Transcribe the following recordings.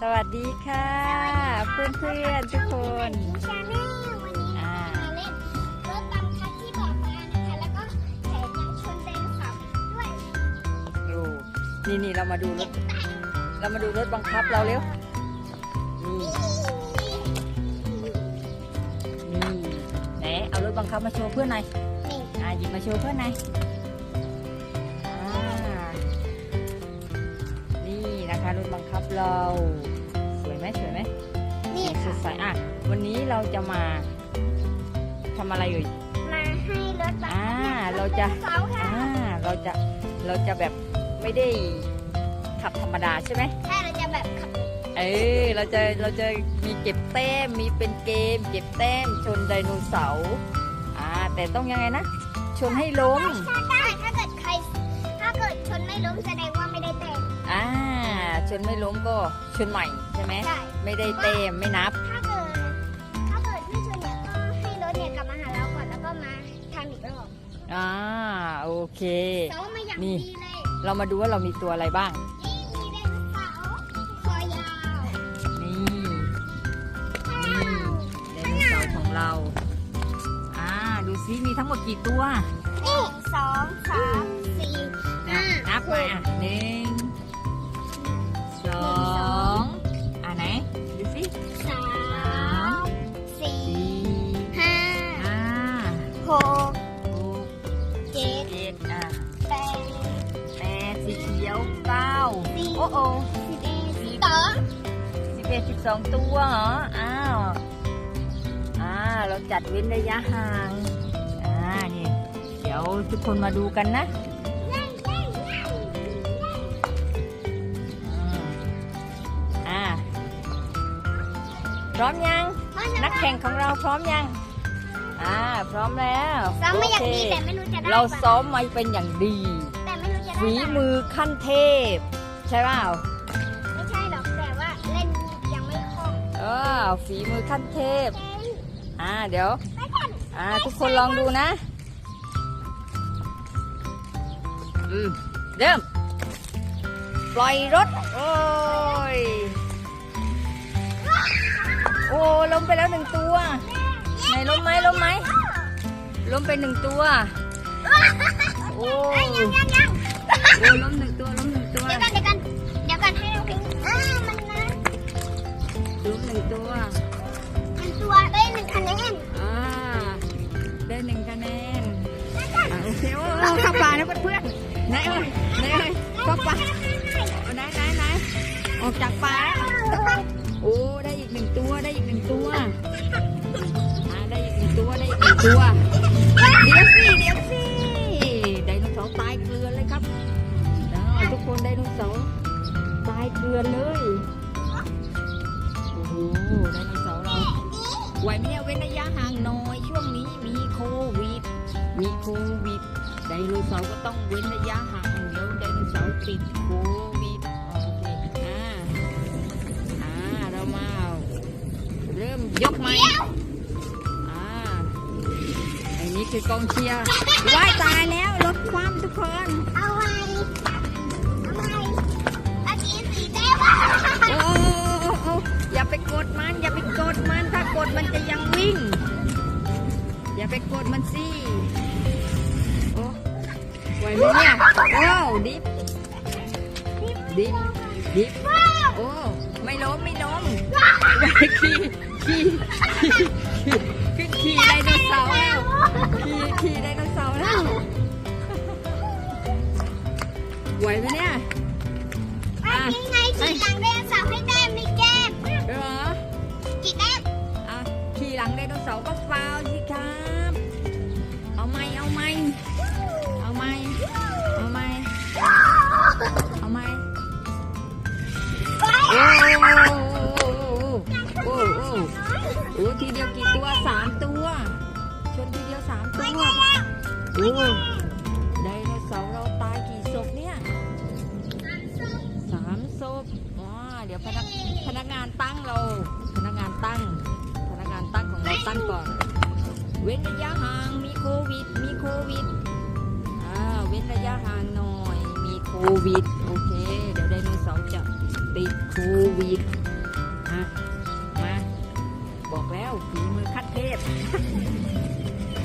สวัสดีค่ะ เพื่อนเพื่อนๆทุกคนชาแนลวันนี้อ่ามาเล่นรถบังคับที่บอกมานะคะแล้วก็แถมยังชนไดโนเสาร์ด้วยดูนี่นี่เรามาดูรถ เรามาดูรถบังคับเราเร็ว นี่นี่ไหนเอารถบังคับมาโชว์เพื่อนหน่อยนี่อ่าหยิบมาโชว์เพื่อนหน่อย เราสวยไหมสวยไหมนี่สค่ะ ดใสอะ วันนี้เราจะมาทำอะไรเอ่ย มาให้รถบังอ่าคับเราจะไดโนเสาร์ค่ะอ่าเราจะเราจะแบบไม่ได้ขับธรรมดาใช่ไหมใช่เราจะแบบขับเออเราจะเราจะมีเก็บแต้มมีเป็นเกม เก็บแต้มชนไดโนเสาร์อ่าแต่ต้องยังไงนะ ชนให้ล้มใช่ได้ถ้าเกิดใคร ถ้าเกิดชนไม่ล้มแสดงว่าไม่ได้เต็มอ่า ชนไม่ล้มก็ชนใหม่ใช่ไหมใช่ ไม่ได้เต็มไม่นับ ถ้าเกิดถ้าเกิดไม่ชนเนี่ยก็ให้รถเนี่ยกลับมาหาเราก่อนแล้วก็มาทำอีกรอบอ่าโอเคแต่ว่าไม่อย่างนี่ดีเลย เรามาดูว่าเรามีตัวอะไรบ้าง นี่มีไดโนเสาร์คอยาวนี่นี่ไดโนเสาร์ของเรา อ่าดูซิมีทั้งหมดกี่ตัวนี่สองสามสี่อะห้านับมาอะหนึ่ง โอ้โอ้สิบเอ็ดสิบสองสิบเอ็ดสิบสองตัวเหรอ อ้าว อ่า เราจัดเว้นระยะห่าง อ่า นี่ เดี๋ยวทุกคนมาดูกันนะอ่า พร้อมยัง นักแข่งของเราพร้อมยัง อ่า พร้อมแล้วซ้อมมาอย่างดีโเคแต่ไม่รู้จะได้เราปะซ้อมมาเป็นอย่างดี แต่ไม่รู้จะได้ฝีปะมือขั้นเทพ ใช่เปล่าไม่ใช่หรอกแต่ว่าเล่นยังไม่คล่องเออฝีมือขั้นเทพเจ๊งอ่าเดี๋ยวไปก่อนอ่าทุกคนลองดูนะ อืมเริ่ม ปล่อยรถ โอ้ย โอ้ล้มไปแล้วหนึ่งตัวไหนล้มไหมล้มไหมล้มไปหนึ่งตัว โอ้เอ้ยยังยังยังโอ้ล้มหนึ่งตัวล้มหนึ่งตัว เดี๋ยวกันเดี๋ยวกัน มันนะล้มหนึ่งตัว มันตัวได้หนึ่งคะแนนอ่า ได้หนึ่งคะแนนอะโอเคโอ้โอ้เข้าป่านะเพื่อนๆไหนเอ้ยไหนเอ้ยเข้าป่าเอาไหนไหนไหนออกจากป่าแล้วโอ้ได้อีกหนึ่งตัวได้อีกหนึ่งตัวอ่าได้อีกหนึ่งตัวได้อีกหนึ่งตัว เรือนเลย โอ้โหไดโนเสาร์เราไหวไหมเนี่ยเว้นระยะห่างหน่อย ช่วงนี้มีโควิด มีโควิดไดโนเสาร์ก็ต้องเว้นระยะห่างเดี๋ยวไดโนเสาร์ติดโควิดโอเคอ่าอ่าเรามาเริ่มยกไหมอ่าอ้นี่คือกองเชียร์ว่ายตายแล้วรถคว่ำทุกคน กดมัน อย่าไปกดมัน ถ้ากดมันจะยังวิ่ง อย่าไปกดมันสิโอ้ไหวไหมเนี่ยโอ้ดิฟดิฟดิฟโอ้ไม่ล้มไม่ล้มขี่ขี่ขี่ขึ้นขี่ไดโนเสาร์แล้วขี่ขี่ไดโนเสาร์แล้วไหวไหมเนี่ยเมื่อกี้ไงขี่หลังไดโนเสาร์ให้แต้ สาก็ฟาวสิครับ เอาไหมเอาไหมเอาไหมเอาไหมเอาไหมโอ้โอ้โอ้โอ้โอ้โอ้ทีเดียวกี่ตัวสามตัว ชนทีเดียวสามตัวโอ้ไดโนเสาร์เราตายกี่ศพเนี่ยสามศพอ๋อเดี๋ยวพนักพนักงานตั้งเรา ตั้งก่อน เว้นระยะห่างมีโควิด มีโควิดอ่าเว้นระยะห่างหน่อย มีโควิด โอเค เดี๋ยวไดโนเสาร์จะติดโควิดมามา บอกแล้วฝีมือคัดเทพ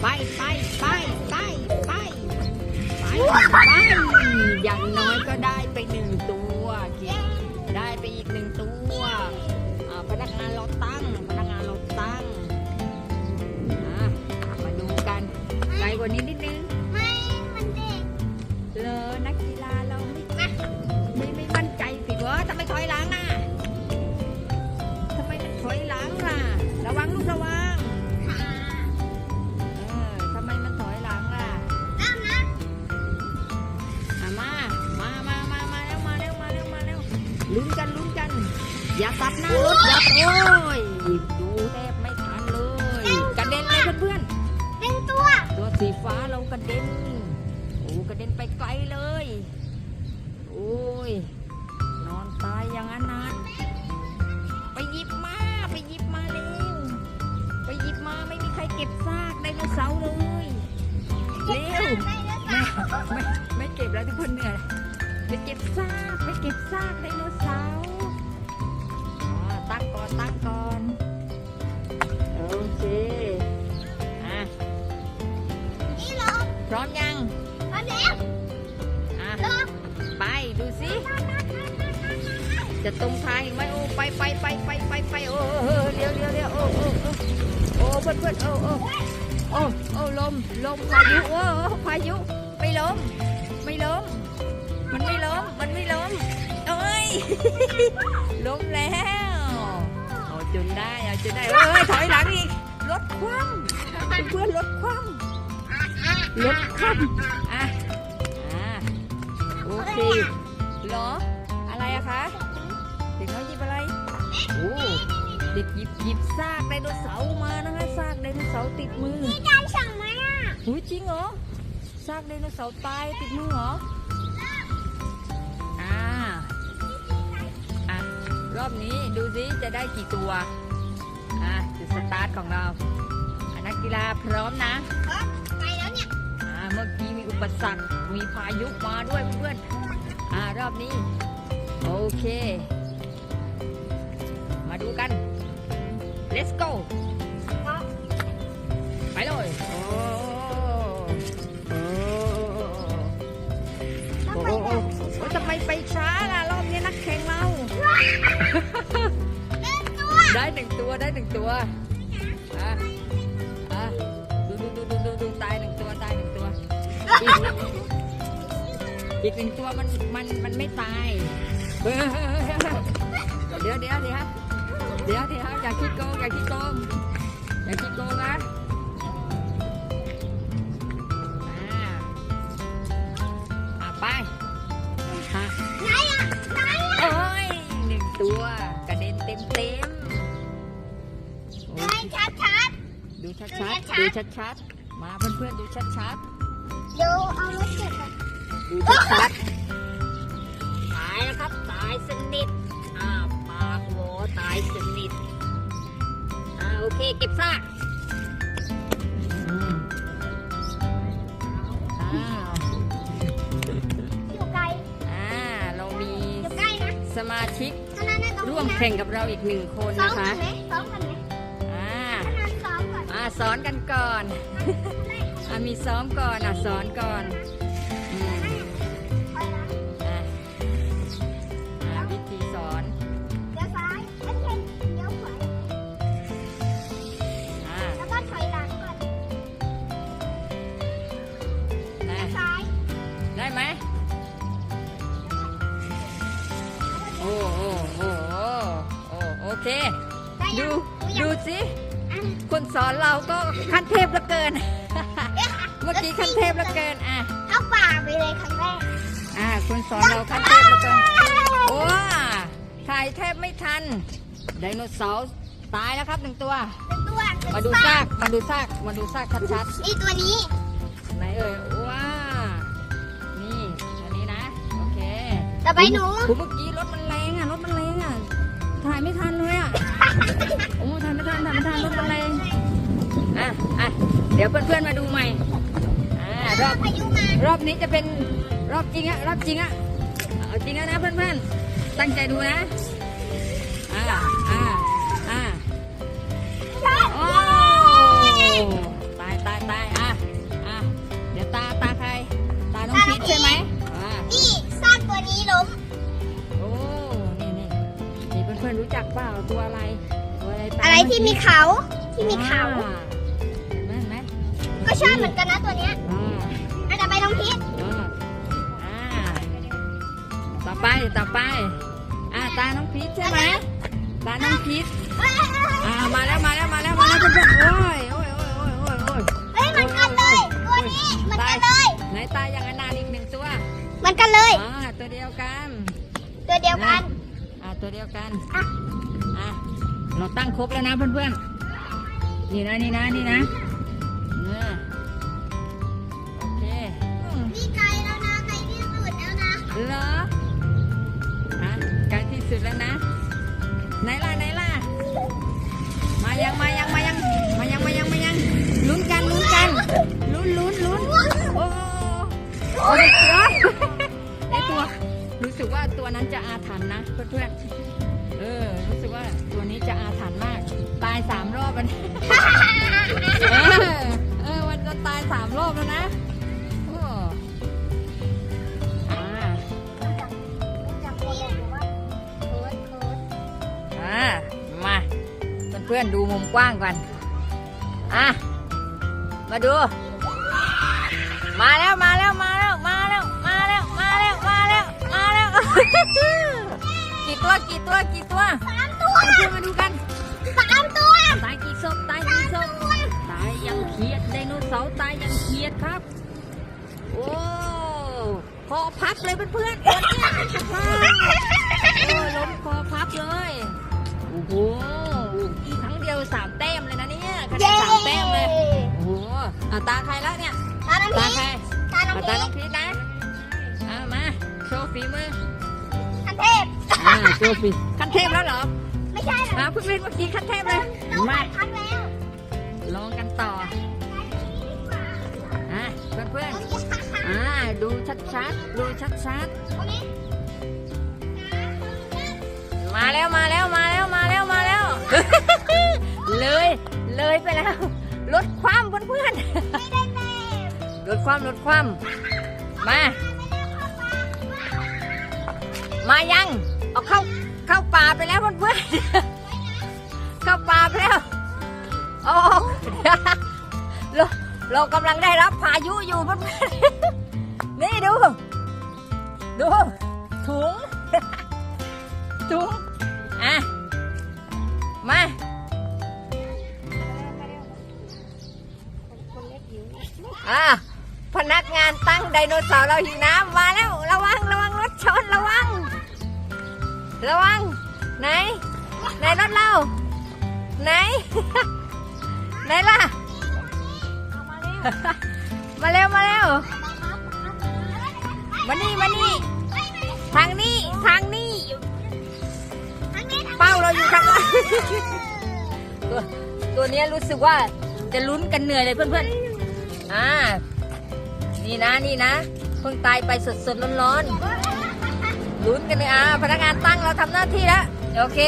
ไปไปไปไปไปไปไปอย่างน้อยก็ได้ไปหนึ่งตัว ได้ไปอีกหนึ่งตัว ล้วลุ้นกันลุ้นกัน อย่าตัดหน้ารถอย่าโอ้ยดูแทบไม่ทันเลยกระเด็นเลยเพื่อนหนึ่งตัวๆตัวสีฟ้าเรากระเด็นโอ้กระเด็นไปไกลเลยโอ้ยนอนตายอย่างนั้นนานไปหยิบมาไปหยิบมาเร็วไปหยิบมาไม่มีใครเก็บซากไดโนเสาร์เลยเร็วได้แล้วจ้ะไม่ไม่ไม่เก็บแล้วทุกคนเหนื่อย ไปเก็บซากไปเก็บซากไดโนเสาร์อ่าตั้งก่อนตั้งก่อน โอเคอะนี่ลงพร้อมยังมแล้วอะลงไปดูสิจะตรงทางอีกไหมโอ้ไปไปไปไปไปไปโอ้เออเดี๋ยวเดี๋ยวเดี๋ยวโอ้โอ้โอ้โอ้เพื่อนเพื่อนโอ้โอ้โอ้โอ้ลมลมพายุโอ้โอ้พายุไม่ลมไม่ลม ไม่ล้ม มันไม่ล้มเอ้ย ล้มแล้วเอาจนได้เอาจนได้เอ้ยถอยหลังอีก รถคว่ำเพื่อนๆรถคว่ำรถคว่ำอะ อะ โอเคเหรอ อะไรอะคะ เด็กน้อยหยิบอะไร โอ้เด็กหยิบหยิบซากไดโนเสาร์มานะคะซากไดโนเสาร์ติดมือมีการสั่งไหมอะหูยจริงเหรอซากไดโนเสาร์ตายติดมือเหรอ รอบนี้ดูสิจะได้กี่ตัว อะจุดสตาร์ทของเราอะนักกีฬาพร้อมนะ ครับไปแล้วเนี่ย อ่าเมื่อกี้มีอุปสรรค มีพายุมาด้วยเพื่อนๆอ่ารอบนี้ โอเค มาดูกัน let's go ไปเลยโอ้โอ้ต้องโอ้ไปโอ้แบบโอ้ทำไมไปช้า ได้หนึ่งตัวได้หนึ่งตัวอะอะดูดูดูดูดูดูตายหนึ่งตัวตายหนึ่งตัวอีกอีกหนึ่งตัวมันมันมันไม่ตายเฮ้ยเดี๋ยวเดี๋ยวเดี๋ยวเดี๋ยวเดี๋ยวอย่าคิดโกงอย่าคิดโกงอย่าคิดโกงนะ ชัดดูชัดชัดๆ ดูชัดชัดๆ มาเพื่อนๆ ดูชัดชัดๆเดี๋ยวเอารถเก็บอะๆ ดูชัดชัดๆ ตายแล้วครับ ตายสนิท อ่า ปากโหวตายสนิท อ่า โอเค เก็บซากอืมอ้าว อยู่ไกล อ่า เรามีอยู่ใกล้นะสมาชิกขนาดนั้นตรงร่วมนี้นะแข่งกับเราอีกหนึ่งคนซ้อมนะกัคะ นไหมซ้อมกันไหมอ่าขนาดซ้ อมก่อนอ่าสอนกันก่อนอ่ามีซ้อมก่อนอะสอนก่อนอืมไปนะอะอ่าวิธีสอนเดี๋ยวซ้ายเอ้ยเอ้ยเดี๋ยวขวาอ่าแล้วก็ถอยหลังก่อนนะเดี๋ยวซ้ายได้ไหมโอ้โอ้โอ้โอ้โอ้โอเค ได้ยัดูงดู ดูยังสิอะ คนสอนเราก็ขั้นเทพเหลือเกิน เมื่อกี้ขั้นเทพเหลือเกินอะเข้าป่าไปเลยครั้งแรกอ่าคนสอนเราขั้นเทพเหลือเกินโอ้ถ่ายแทบไม่ทันไดโนเสาร์ตายแล้วครับหนึ่งตัวเป็นตัวเป็นมาดูซากมาดูซากมาดูซากชัดนี่ตัวนี้ๆไหนเอ่ยว้านี่อันนี้นะโอเคต่อไปหนูคุณเมันทายไม่ทันรถอะไรอะอะเดี๋ยวเพื่อนๆมาดูใหม่อ่ารอบรอบนี้จะเป็นรอบจริงอะรอบจริงอะเอาจริงแล้วนะเพื่อนๆตั้งใจดูนะอ่า มีเขาที่มีเขาอ่าเห็นไหมเห็นไหมก็ชอบเหมือนกันนะตัวเนี้ยอ่าอาจจะไปน้องพีชอ่าอ่าต่อไปต่อไป อ่าตาน้องพีชใช่ไหมตาน้องพีชเฮ้ยอ่ามาแล้วมาแล้วมาแล้วมาแล้วเพื่อนๆโอ้ยโอ้ยโอ้ยโอ้ยโอ้ยโอ้ยเฮ้ยเหมือนกันเลย ตัวนี้เหมือนกันเลย ไหนตาอย่างอนาถอีกหนึ่งตัวเหมือนกันเลย อ่าตัวเดียวกันตัวเดียวกัน อ่าตัวเดียวกัน อะอะเรา ตั้งครบแล้วนะเพื่อนๆ นี่นะนี่นะนี่นะเนี่ยโอเคอืมนี่ไกลแล้วนะไกลที่สุดแล้วนะเหรออะใกล้ที่สุดแล้วนะ ไหนล่ะไหนล่ะ มายังมายังมายังมายังมายังมายังลุ้นกันลุ้นกันลุ้นลุ้นลุ้นโอ้โอ้ยไอตัวรู้สึกว่าตัวนั้นจะอาถรรพ์นะเพื่อนๆเออรู้สึกว่าตัวนี้จะอาถรรพ์มากตายสามรอบแล้วนะเออเออมันจะตายสามรอบแล้วนะโอ้อ่าอ่ามาเพื่อนๆดูมุมกว้างก่อนอะมาดู มาแล้วมาแล้วมาแล้วมาแล้วมาแล้วมาแล้วมาแล้วมาแล้ว กี่ตัวกี่ตัวกี่ตัวสามตัวมาดูมาดูกัน ยยังเขียดครับ โอ้คอพับเลยเพื่อนๆตัวเนี้ยโอ้ล้มคอพับเลย โอ้โหครั้งเดียวสามแต้มเลยนะเนี่ยคะแนนสามแต้มเลย โอ้โหอะตาใครแล้วเนี่ย ตาน้ำตาพีใครตาน้ำอะพีตาน้องพีชนะอะมาโชว์ฝีมือคันเทพอ่าโชว์ฝีขั้นเทพแล้วเหรอไม่ใช่เหรออะเพิ่งเล่นเมื่อกี้ขั้นเทพเลยเรามา พักแล้ว ลองกันต่อ ดูชัดๆ ดูชัดๆ มาแล้วมาแล้วมาแล้วมาแล้วมาแล้ว เลยเลยไปแล้วลดความเพื่อนๆลดความลดความ มา มายังเอาเข้าเข้าป่าไปแล้วเพื่อนๆเข้าป่าไปแล้วโอ้เราเรากำลังได้รับพายุอยู่เพื่อนๆ นี่ดู ดู ถุง ถุง อะ มาอะพนักงานตั้งไดโนเสาร์เราหิวน้ำมาแล้ว ระวังระวังรถชนระวัง ระวัง ไหน ไหนรถเรา ไหน ไหนล่ะ มาเร็ว มาเร็ว มานี่มานี่ทางนี้ทางนี้ เป้าเราอยู่ทางนั้นตัวตัวเนี้ยรู้สึกว่าจะลุ้นกันเหนื่อยเลยเพื่อนๆ อ่า นี่นะนี่นะ เพิ่งตายไปสดๆร้อนๆ ลุ้นกันเลยอ่าพนักงานตั้งเราทำหน้าที่แล้ว โอเค